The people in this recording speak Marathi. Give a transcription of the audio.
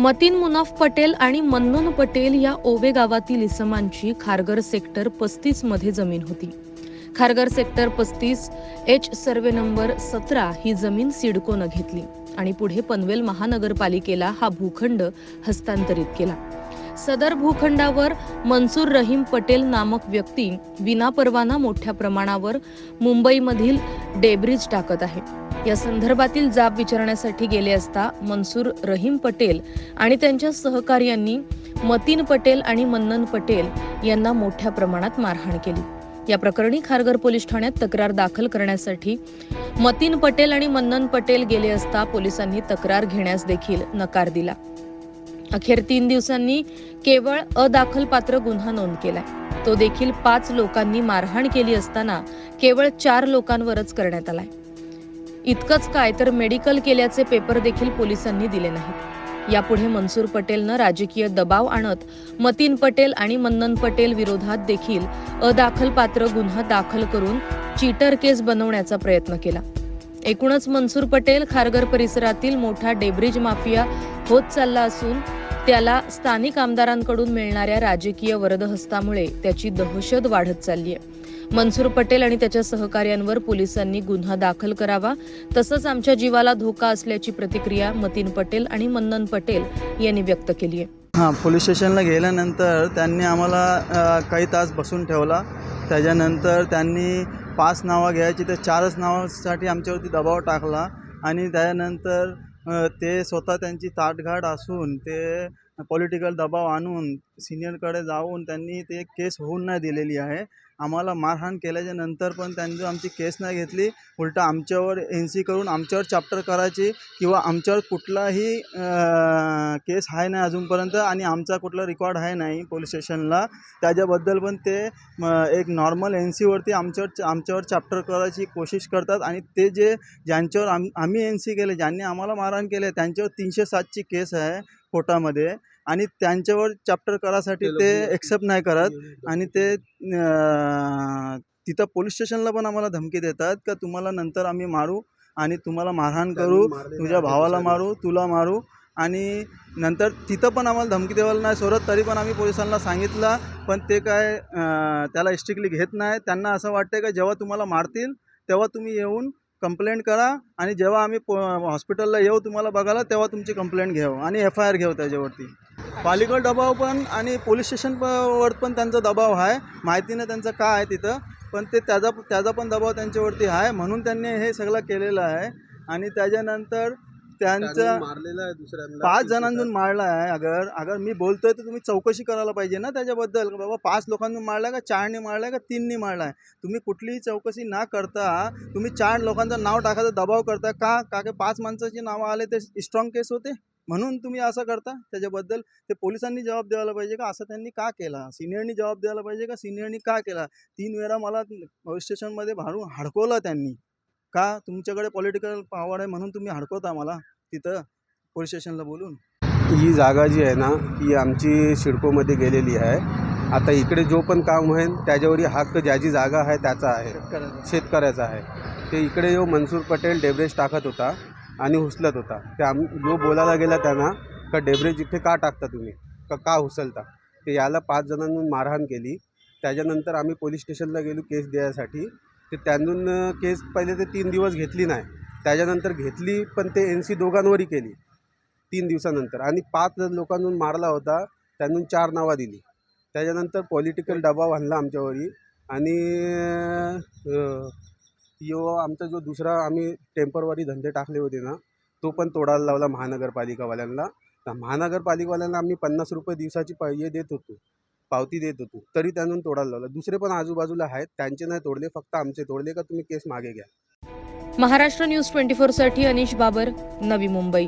मतीन मुनाफ पटेल आणि मन्नून पटेल या ओवे गावातील इसमांची खारगर सेक्टर पस्तीसमध्ये जमीन होती. खारगर सेक्टर पस्तीस एच सर्वे नंबर सतरा ही जमीन सिडकोनं घेतली आणि पुढे पनवेल महानगरपालिकेला हा भूखंड हस्तांतरित केला. सदर भूखंडावर मनसूर रहीम पटेल नामक व्यक्ती विनापरवाना मोठ्या प्रमाणावर मुंबईमधील डेब्रिज टाकत आहे. या संदर्भातील जाब विचारण्यासाठी गेले असता मनसूर रहीम पटेल आणि त्यांच्या सहकार्यांनी मतीन पटेल आणि मन्नन पटेल यांना मोठ्या प्रमाणात मारहाण केली. या प्रकरणी खारघर पोलीस ठाण्यात तक्रार दाखल करण्यासाठी मतीन पटेल आणि मन्नन पटेल गेले असता पोलिसांनी तक्रार घेण्यास देखील नकार दिला. अखेर तीन दिवसांनी केवळ अदाखल पात्र गुन्हा नोंद केलाय. तो देखील पाच लोकांनी मारहाण केली असताना केवळ चार लोकांवरच करण्यात आलाय. इतकंच काय तर मेडिकल केल्याचे पेपर देखील पोलिसांनी दिले नाहीत. यापुढे मनसूर पटेलनं राजकीय दबाव आणत मतीन पटेल आणि मन्नन पटेल विरोधात देखील अदाखल पात्र गुन्हा दाखल करून चीटर केस बनवण्याचा प्रयत्न केला. एकूणच मनसूर पटेल खारघर परिसरातील मोठा डेब्रिज माफिया होत चालला असून त्याला स्थानिक आमदारांकडून मिळणाऱ्या राजकीय वरदहस्तामुळे त्याची दहशत वाढत चालली आहे. मनसूर पटेल आणि त्याच्या सहकार्यांवर पोलिसांनी गुन्हा दाखल करावा तसंच आमच्या जीवाला धोका असल्याची प्रतिक्रिया मतीन पटेल आणि मन्नन पटेल यांनी व्यक्त केली आहे. हां पोलीस स्टेशनला गेल्यानंतर त्यांनी आम्हाला काही तास बसून ठेवला. त्याच्यानंतर त्यांनी पाच नावं घ्यायची तर चारच नावासाठी आमच्यावरती दबाव टाकला. आणि त्यानंतर ते स्वतः त्यांची ताटघाट असून ते पॉलिटिकल दबाव आणून सिनियरकडे जाऊन त्यांनी ते केस होऊन नाही दिलेली आहे. आम्हाला मारहाण केल्याच्यानंतर पण त्यांनी आमची केस नाही घेतली. उलटा आमच्यावर एन सी करून आमच्यावर चॅप्टर करायची किंवा आमच्यावर कुठलाही केस आहे नाही अजूनपर्यंत आणि आमचा कुठला रेकॉर्ड आहे नाही पोलीस स्टेशनला त्याच्याबद्दल पण ते एक नॉर्मल एन सीवरती आमच्यावर आमच्यावर चॅप्टर करायची कोशिश करतात आणि ते जे ज्यांच्यावर आम आम्ही एन सी केले ज्यांनी आम्हाला मारहाण केले त्यांच्यावर तीनशे सातची केस आहे. कोर्टामध्ये आणि त्यांच्यावर चॅप्टर करायसाठी ते एक्सेप्ट नाही करत. आणि ते तिथं पोलीस स्टेशनला पण आम्हाला धमकी देतात का तुम्हाला नंतर आम्ही मारू आणि तुम्हाला मारहाण करू तुझ्या भावाला मारू तुला मारू आणि नंतर तिथं पण आम्हाला धमकी द्यायला नाही सोडत तरी पण आम्ही पोलिसांना सांगितलं पण ते काय त्याला स्ट्रिक्टली घेत नाही. त्यांना असं वाटतं का जेव्हा तुम्हाला मारतील तेव्हा तुम्ही येऊन कंप्लेंट करा आणि जेव्हा आम्ही पो हॉस्पिटलला येऊ तुम्हाला बघायला तेव्हा तुमची कंप्लेंट घेऊ आणि एफ आय आर घेऊ त्याच्यावरती. पालिकल दबाव पण आणि पोलीस स्टेशन वर पण त्यांचा दबाव आहे माहिती नाही त्यांचं काय आहे तिथं पण ते त्याचा त्याचा पण दबाव त्यांच्यावरती आहे म्हणून त्यांनी हे सगळं केलेलं आहे. आणि त्याच्यानंतर त्यांचं मारलेला आहे दुसऱ्यांना पाच जणांतून मारला आहे. अगर अगर मी बोलतोय तर तुम्ही चौकशी करायला पाहिजे ना त्याच्याबद्दल. बाबा पाच लोकांनी मारला का चारने मारला का तीननी मारला आहे तुम्ही कुठलीही चौकशी ना करता. तुम्ही चार लोकांचं नाव टाकायचा दबाव करता. का का की पाच माणसाची नावं आले ते स्ट्रॉंग केस होते? म्हणून तुम्ही असं करता. त्याच्याबद्दल ते पोलिसांनी जबाब द्यायला पाहिजे का? असं त्यांनी का केला? सिनियरनी जबाब द्यायला पाहिजे का? सिनियरनी का केला? तीन वेळा मला पोलीस स्टेशनमध्ये भारून हडकवलं त्यांनी. का तुमच्याकडे पॉलिटिकल पॉवर आहे म्हणून तुम्ही हडकवता मला तिथं पोलीस स्टेशनला बोलून? ही जागा जी आहे ना ही आमची सिडकोमध्ये गेलेली आहे. आता इकडे जो पण काम होईल त्याच्यावर हक्क ज्याची जागा आहे त्याचा आहे. शेतकऱ्याचा. आहे. ते इकडे जो मनसूर पटेल डेब्रेज टाकत होता आणि उचलत होता. ते आम जो बोलायला गेला त्यांना का डेब्रेज इथे का टाकता तुम्ही? का का उचलता ते याला पाच जणांनी मारहाण केली. त्याच्यानंतर आम्ही पोलीस स्टेशनला गेलो केस द्यायसाठी. ते त्यांतून केस पहिले ते तीन दिवस घेतली नाही. त्याच्यानंतर घेतली पण ते एन सी दोघांवरही केली. तीन दिवसानंतर. आणि पाच लोकांतून मारला होता. त्यांतून चार नावं दिली. त्याच्यानंतर पॉलिटिकल दबाव आणला आमच्यावरी आणि यो आमचा जो दुसरा आम्ही टेम्परवारी धंदे टाकले होते ना तो पण तोडायला लावला महानगरपालिकावाल्यांना. महानगरपालिकावाल्यांना आम्ही पन्नास रुपये दिवसाची पाहिजे हे देत होतो. पावती देत होतो. तरी त्यांना तोडायला लावलं. दुसरे पण आजूबाजूला आहेत. त्यांचे नाही तोडले फक्त आमचे तोडले का तुम्ही केस मागे घ्या. महाराष्ट्र न्यूज ट्वेंटी साठी अनिश बाबर नवी मुंबई.